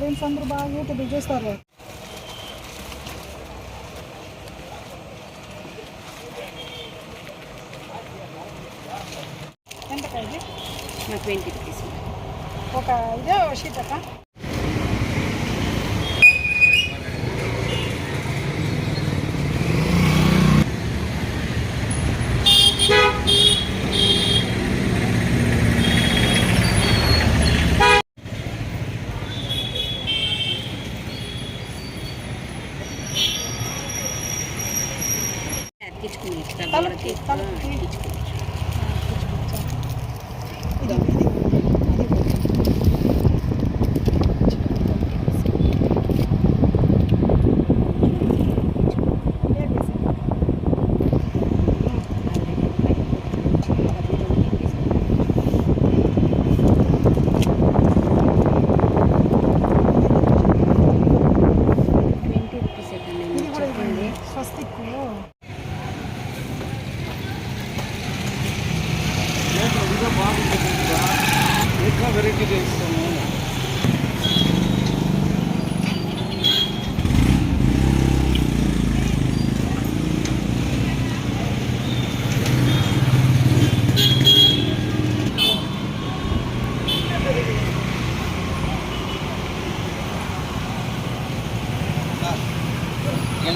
Friends అందరూ బాగా YouTube చూస్తారు. ఎంత ఇది ట్వంటీ రూపీస్. ఒక ఇదే షీట్ అక్క.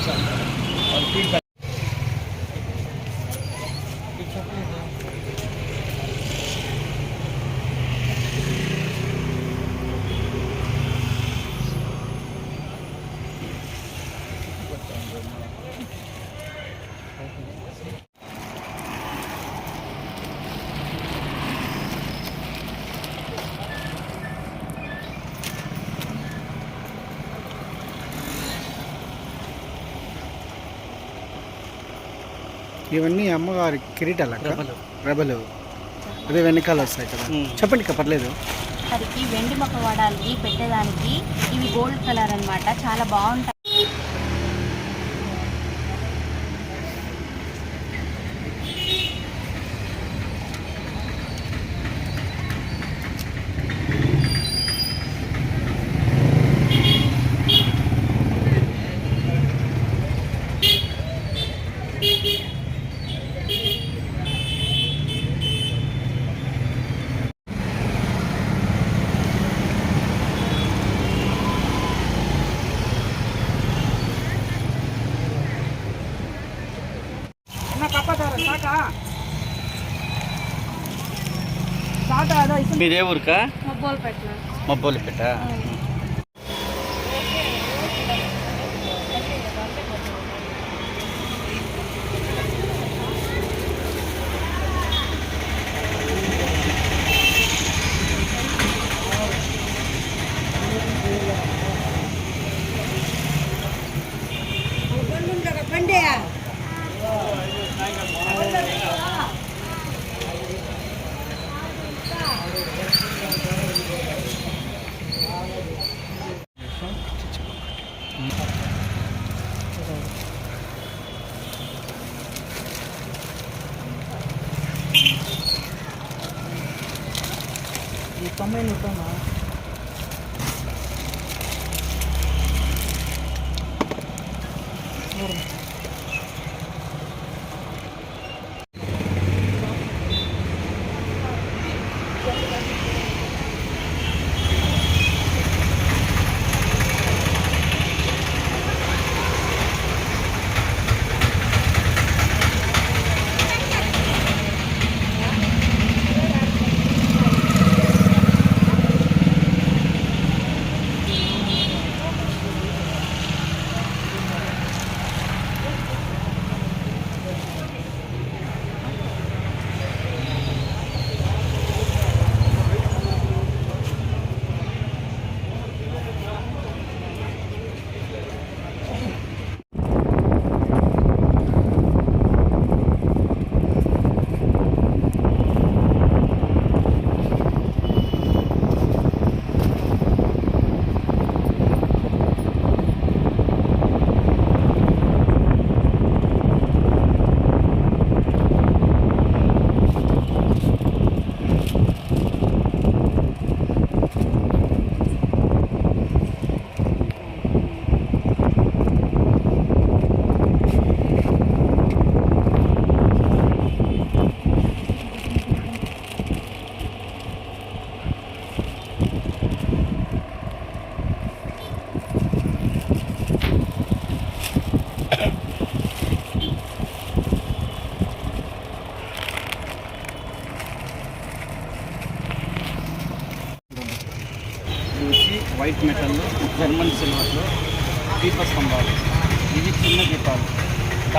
सेकेंड और फीडबैक ఇవన్నీ అమ్మగారి కిరీటాలు రెబలు అదే వెనకాల వస్తాయి కదా. చెప్పండి పర్లేదు. వెండి మొక్క వాడాలి పెట్టేదానికి ఇవి గోల్డ్ కలర్ అన్నమాట. చాలా బాగుంటాయి. మీదే ఊరికా? మొబ్బోలు పెట్టిన మబ్బోలు పెట్ట ఈ తొంభై నూటనా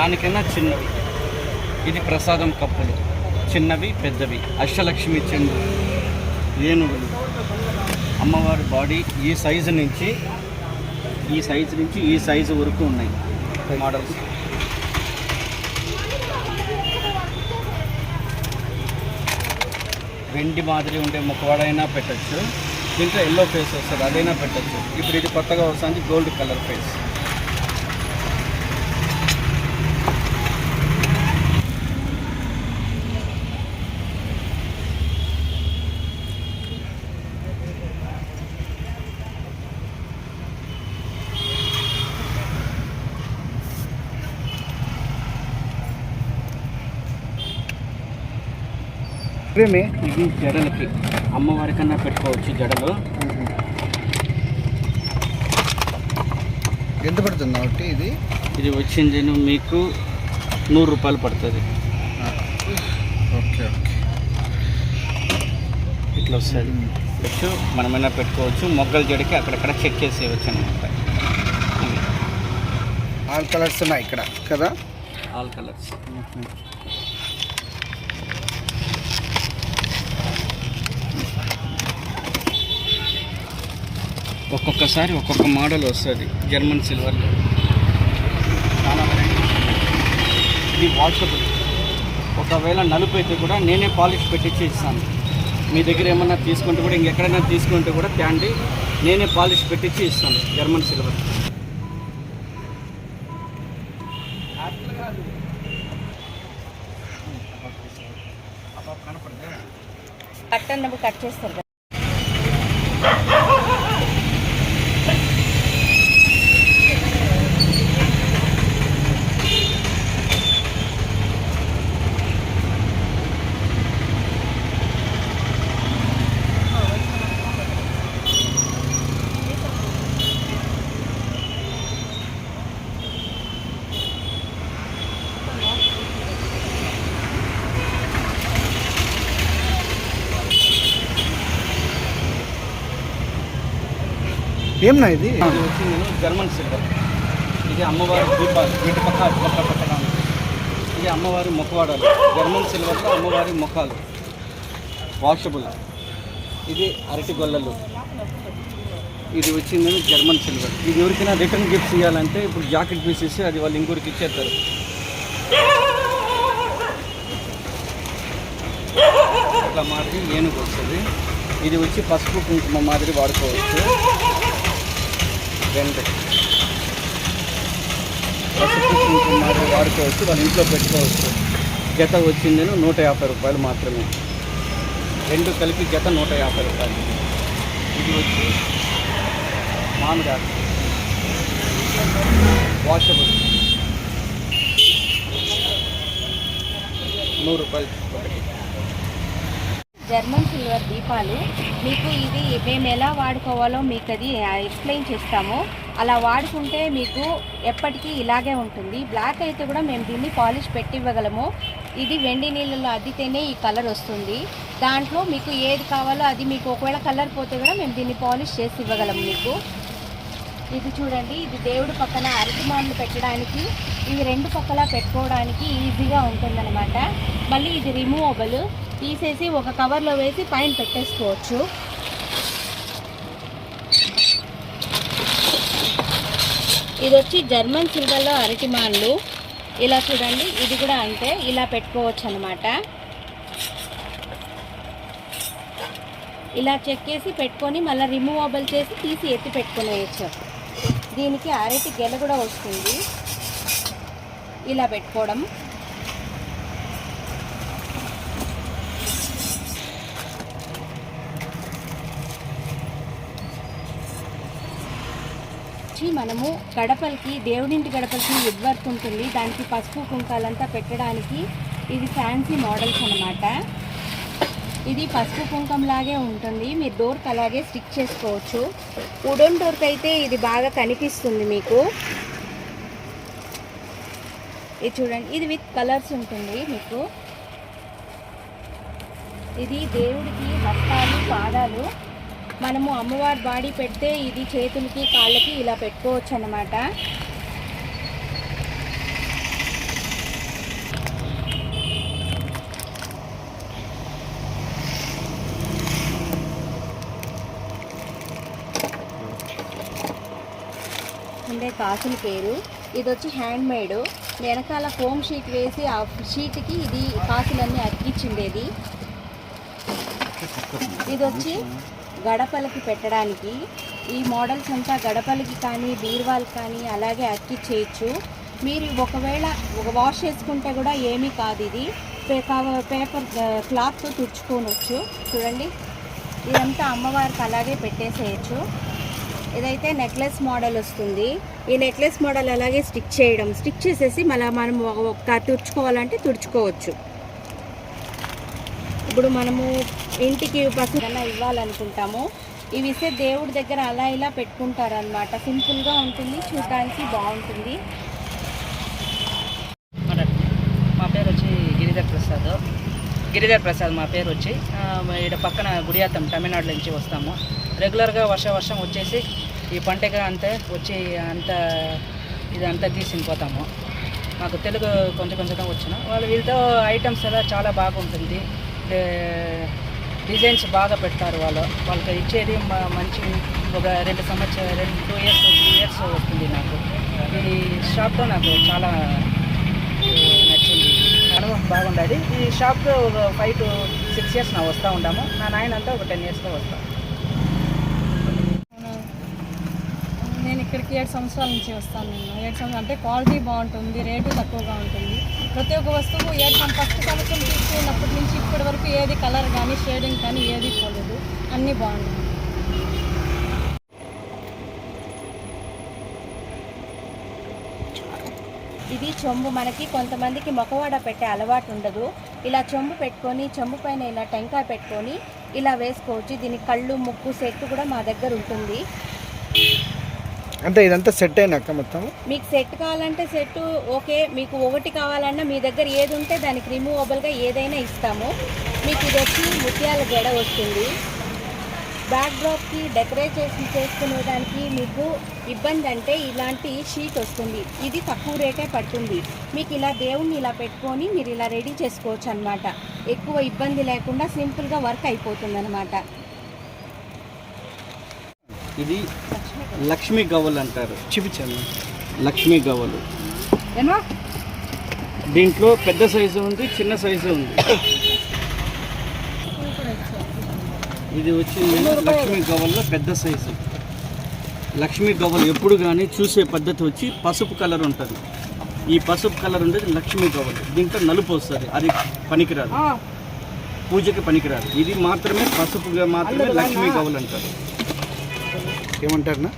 దానికన్నా చిన్నవి. ఇది ప్రసాదం కప్పులు. చిన్నవి పెద్దవి. అష్టలక్ష్మి చెండు. ఏనుగులు. అమ్మవారి బాడీ ఈ సైజు నుంచి ఈ సైజు నుంచి ఈ సైజు వరకు ఉన్నాయి మోడల్స్. వెండి మాదిరి ఉండే ముఖవాడైనా పెట్టచ్చు. దీంట్లో ఎల్లో ఫేస్ వస్తుంది అదైనా పెట్టచ్చు. ఇప్పుడు ఇది కొత్తగా వస్తుంది గోల్డ్ కలర్ ఫేస్ ఇవేమి ఇవి జడలకి. అమ్మవారి కన్నా పెట్టుకోవచ్చు జడలు. ఎంత పడుతుంది ఒకటి ఇది? ఇది వచ్చింది మీకు నూరు రూపాయలు పడుతుంది. Okay okay. ఇట్లా వస్తుంది. వచ్చు మనమైనా పెట్టుకోవచ్చు. మొగ్గల జడికి అక్కడక్కడ చెక్ చేసేయచ్చు అనమాట ఆల్ కలర్స్ ఉన్నాయి ఇక్కడ కదా? ఆల్ కలర్స్ ఒక్కొక్కసారి ఒక్కొక్క మోడల్ వస్తుంది. జర్మన్ సిల్వర్లో చాలా ఇది వాషబుల్ ఒకవేళ నలుపు అయితే కూడా నేనే పాలిష్ పెట్టించి ఇస్తాను. మీ దగ్గర ఏమన్నా తీసుకుంటే కూడా ఇంకెక్కడైనా తీసుకుంటే కూడా క్యాండీ నేనే పాలిష్ పెట్టించి ఇస్తాను జర్మన్ సిల్వర్ కట్ అన్నప్పుడు కట్ చేస్తారు కదా ఇది? ఇది వచ్చి నేను జర్మన్ సిల్వర్. ఇది అమ్మవారి దీపాలు వీటి పక్క అటు పక్క పెట్టడానికి ఇది అమ్మవారి ముఖవాడాలు. జర్మన్ సిల్వర్లో అమ్మవారి ముఖాలు. వాషబుల్ ఇది అరటి గొల్లలు. ఇది వచ్చింది జర్మన్ సిల్వర్. ఇది ఎవరికైనా రిటర్న్ గిఫ్ట్స్ ఇవ్వాలంటే ఇప్పుడు జాకెట్ పీస్ ఇస్తే అది వాళ్ళు ఇంకొకరికి ఇచ్చేస్తారు. ఇట్లా మాదిరి ఏనుగు వస్తుంది. ఇది వచ్చి పసుపు కుంకుమ మాదిరి వాడుకోవచ్చు. రెండు వాడుకోవచ్చు వాళ్ళ ఇంట్లో పెట్టుకోవచ్చు. జత వచ్చిందని నూట యాభై రూపాయలు మాత్రమే. రెండు కలిపి జత నూట యాభై రూపాయలు. ఇది వచ్చి మామిడి వాషబుల్ నూరు రూపాయలు ఒకటి. జర్మన్ సిల్వర్ దీపాలు. మీకు ఇది మేము ఎలా వాడుకోవాలో మీకు అది ఎక్స్ప్లెయిన్ చేస్తాము. అలా వాడుకుంటే మీకు ఎప్పటికీ ఇలాగే ఉంటుంది. బ్లాక్ అయితే కూడా మేము దీన్ని పాలిష్ పెట్టి ఇవ్వగలము ఇది వెండి నీళ్ళలో అద్దితేనే ఈ కలర్ వస్తుంది. దాంట్లో మీకు ఏది కావాలో అది మీకు ఒకవేళ కలర్ పోతే కూడా మేము దీన్ని పాలిష్ చేసి ఇవ్వగలము మీకు. ఇది చూడండి ఇది దేవుడి పక్కన అరటిమాన్లు పెట్టడానికి ఇవి రెండు పక్కల పెట్టుకోవడానికి ఈజీగా ఉంటుందన్నమాట. మళ్ళీ ఇది రిమూవబుల్ తీసేసి ఒక కవర్లో వేసి పైన పెట్టేసుకోవచ్చు. ఇది వచ్చి జర్మన్ సిల్వర్లో అరటిమాన్లు ఇలా చూడండి ఇది కూడా అంతే ఇలా పెట్టుకోవచ్చు అనమాట ఇలా చెక్ చేసి పెట్టుకొని మళ్ళీ రిమూవబుల్ చేసి తీసి ఎత్తి పెట్టుకునేయచ్చు. దీనికి అరటి గెల కూడా వస్తుంది. ఇలా పెట్టుకోవడం. వచ్చి మనము గడపలకి దేవుడింటి గడపలకి వుడ్ వర్క్ ఉంటుంది దానికి పసుపు కుంకాలంతా పెట్టడానికి ఇది ఫ్యాన్సీ మోడల్స్ అన్నమాట. ఇది పసుపు కుంకం లాగే ఉంటుంది. మీరు డోర్కి అలాగే స్టిక్ చేసుకోవచ్చు. వుడెన్ డోర్కి అయితే ఇది బాగా కనిపిస్తుంది మీకు. ఇది చూడండి. ఇది విత్ కలర్స్ ఉంటుంది మీకు. ఇది దేవుడికి హస్తాలు పాదాలు మనము అమ్మవారి బాడీ పెడితే ఇది చేతులకి కాళ్ళకి ఇలా పెట్టుకోవచ్చు అన్నమాట ఉండే కాసుల పేరు. ఇది వచ్చి హ్యాండ్ మేడ్ వెనకాల ఫోమ్ షీట్ వేసి ఆ షీట్కి ఇది కాసులన్నీ అతికిచ్చిండేది. ఇది వచ్చి గడపలకి పెట్టడానికి ఈ మోడల్స్ అంతా గడపలకి కానీ బీర్వాల్ కానీ అలాగే అతికిచ్చేయచ్చు మీరు ఒకవేళ ఒక వాష్ చేసుకుంటే కూడా ఏమీ కాదు ఇది. పేపర్ క్లాత్తో తుడుచుకోనొచ్చు. చూడండి. ఇదంతా అమ్మవారికి అలాగే పెట్టేసేయచ్చు. ఇదైతే నెక్లెస్ మోడల్ వస్తుంది. ఈ నెక్లెస్ మోడల్ అలాగే స్టిక్ చేయడం స్టిక్ చేసేసి మళ్ళీ మనం ఒక తుడుచుకోవాలంటే తుడుచుకోవచ్చు. ఇప్పుడు మనము ఇంటికి పసుపు ఇవ్వాలనుకుంటాము. ఇవి ఇస్తే దేవుడి దగ్గర అలా ఇలా పెట్టుకుంటారు అనమాట సింపుల్గా ఉంటుంది చూడడానికి బాగుంటుంది. మా పేరు వచ్చి గిరిధర్ ప్రసాద్. గిరిధర్ ప్రసాద్ మా పేరు వచ్చి ఇక్కడ పక్కన గుడియాతం తమిళనాడు నుంచి వస్తాము. రెగ్యులర్గా వర్ష వర్షం వచ్చేసి ఈ పంటగా అంతా వచ్చి అంత ఇదంతా తీసుకుని పోతాము. మాకు తెలుగు కొంచెం కొంచెం వచ్చిన వాళ్ళు వీళ్ళతో ఐటమ్స్ అలా చాలా బాగుంటుంది. డిజైన్స్ బాగా పెడతారు వాళ్ళు. వాళ్ళకి ఇచ్చేది మంచి ఒక రెండు సంవత్సరం రెండు టూ ఇయర్స్ త్రీ ఇయర్స్ వస్తుంది నాకు. ఈ షాప్లో నాకు చాలా నచ్చింది. అనుభవం బాగుండేది. ఈ షాప్కి ఒక ఫైవ్ టు సిక్స్ ఇయర్స్ నా వస్తూ ఉంటాము. నా నాయన అంతా ఒక టెన్ ఇయర్స్లో వస్తాను నేను ఇక్కడికి ఏడు సంవత్సరాల నుంచి వస్తాను నేను. ఏడు సంవత్సరాలు అంటే క్వాలిటీ బాగుంటుంది రేటు తక్కువగా ఉంటుంది. ప్రతి ఒక్క వస్తువు ఏది మనం ఫస్ట్ సంవత్సరం తీసుకున్నప్పటి నుంచి ఇప్పటి వరకు ఏది కలర్ కానీ షేడింగ్ కానీ ఏది పోలేదు. అన్నీ బాగున్నాయి. ఇది చెంబు. మనకి కొంతమందికి మొకవాడ పెట్టే అలవాటు ఉండదు. ఇలా చెంబు పెట్టుకొని చెంబు పైన ఇలా టెంకాయ పెట్టుకొని ఇలా వేసుకోవచ్చు. దీని కళ్ళు ముక్కు సెట్టు కూడా మా దగ్గర ఉంటుంది. అంటే ఇదంతా సెట్ అయినాక మొత్తం? మీకు సెట్ కావాలంటే సెట్ ఓకే మీకు ఒకటి కావాలన్నా మీ దగ్గర ఏది ఉంటే దానికి రిమూవబుల్గా ఏదైనా ఇస్తాము. మీకు ఇది వచ్చి ముత్యాల గెడ వస్తుంది. బ్యాక్ డ్రాప్కి డెకరేషన్ చేసుకునే దానికి మీకు ఇబ్బంది అంటే ఇలాంటి షీట్ వస్తుంది. ఇది తక్కువ రేటే పడుతుంది. మీకు ఇలా దేవుణ్ణి ఇలా పెట్టుకొని మీరు ఇలా రెడీ చేసుకోవచ్చు అనమాట ఎక్కువ ఇబ్బంది లేకుండా సింపుల్గా వర్క్ అయిపోతుంది అనమాట ఇది లక్ష్మీ గవ్వలు అంటారు. చూపించాను లక్ష్మీ గవ్వలు దీంట్లో పెద్ద సైజు ఉంది చిన్న సైజు ఉంది. ఇది వచ్చి లక్ష్మీ గవ్వల్లో పెద్ద సైజు. లక్ష్మీ గవ్వలు ఎప్పుడు కానీ చూసే పద్ధతి వచ్చి పసుపు కలర్ ఉంటుంది. ఈ పసుపు కలర్ ఉండేది లక్ష్మీ గవ్వలు దీంట్లో నలుపు వస్తుంది. అది పనికిరాదు. పూజకి పనికిరాదు. ఇది మాత్రమే పసుపుగా మాత్రమే లక్ష్మీ గవ్వలు అంటారు. ఏమంటారనా?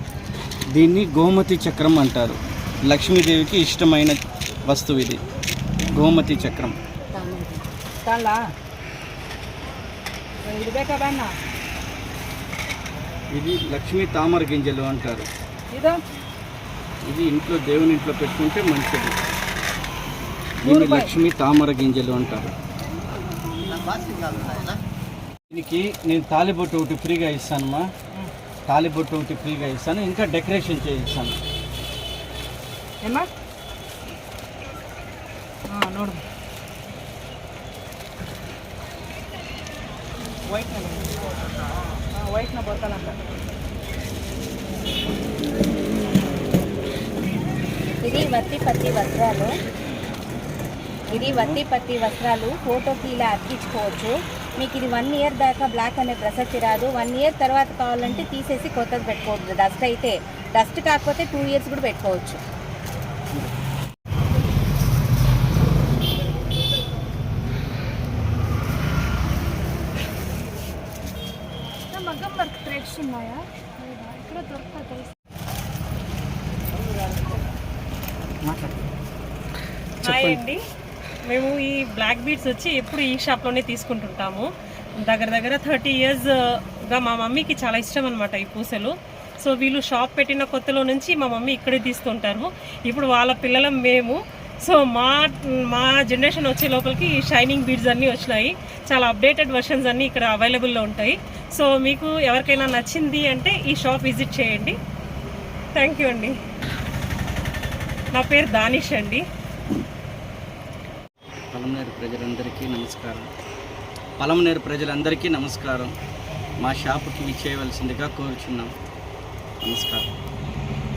దీన్ని గోమతి చక్రం అంటారు. లక్ష్మీదేవికి ఇష్టమైన వస్తువు ఇది. గోమతి చక్రం. ఇది లక్ష్మీ తామర గింజలు అంటారు. ఇది? ఇంట్లో దేవుని ఇంట్లో పెట్టుకుంటే మంచిది. దీన్ని లక్ష్మీ తామర గింజలు అంటారు. దీనికి నేను తాలిబొట్టు ఒకటి ఫ్రీగా ఇస్తానమ్మా. తాలిబొట్టు ఒకటి ఫ్రీగా ఇస్తాను ఇంకా డెకరేషన్ చేయిస్తాను ఏమ్మా ನೋಡು ವೈಟ್ನ ವೈಟ್ನ ಬರ್ತಾನಂತ ఇది వత్తి పత్తి వస్త్రాలు ఇది వత్తి పత్తి వస్త్రాలు ఫోటోకి ఇలా అతికించుకోవచ్చు మీకు ఇది వన్ ఇయర్ దాకా బ్లాక్ అనే ప్రసక్తి రాదు. వన్ ఇయర్ తర్వాత కావాలంటే తీసేసి కొత్తది పెట్టుకోవచ్చు డస్ట్ అయితే. డస్ట్ కాకపోతే టూ ఇయర్స్ కూడా పెట్టుకోవచ్చు. మగ్గం వర్క్ థ్రెడ్స్ ఉన్నాయా? ఇక్కడ దొరుకుతాయి హాయ్ అండి. మేము ఈ బ్లాక్ బీడ్స్ వచ్చి ఎప్పుడు ఈ షాప్లోనే తీసుకుంటుంటాము. దగ్గర దగ్గర థర్టీ ఇయర్స్గా uh, మా మమ్మీకి చాలా ఇష్టం అనమాట ఈ పూసలు. సో వీళ్ళు షాప్ పెట్టిన కొత్తలో నుంచి మా మమ్మీ ఇక్కడే తీస్తుంటారు. ఇప్పుడు వాళ్ళ పిల్లలం మేము. సో మా మా జనరేషన్ వచ్చే లోపలికి ఈ షైనింగ్ బీడ్స్ అన్నీ వచ్చినాయి. చాలా అప్డేటెడ్ వర్షన్స్ అన్నీ ఇక్కడ అవైలబుల్లో ఉంటాయి. సో మీకు ఎవరికైనా నచ్చింది అంటే ఈ షాప్ విజిట్ చేయండి. థ్యాంక్ యూ అండి. నా పేరు దానిష్ అండి. పలమనేరు ప్రజలందరికీ నమస్కారం. పలమనేరు ప్రజలందరికీ నమస్కారం. మా షాపుకి విచ్చేయవలసిందిగా కోరుచున్నాం. నమస్కారం.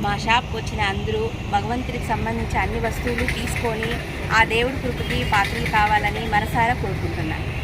మా షాప్కి వచ్చిన అందరూ భగవంతుడికి సంబంధించిన అన్ని వస్తువులు తీసుకొని ఆ దేవుడి కృపకి పాత్రలు కావాలని మనసారా కోరుకుంటున్నాను.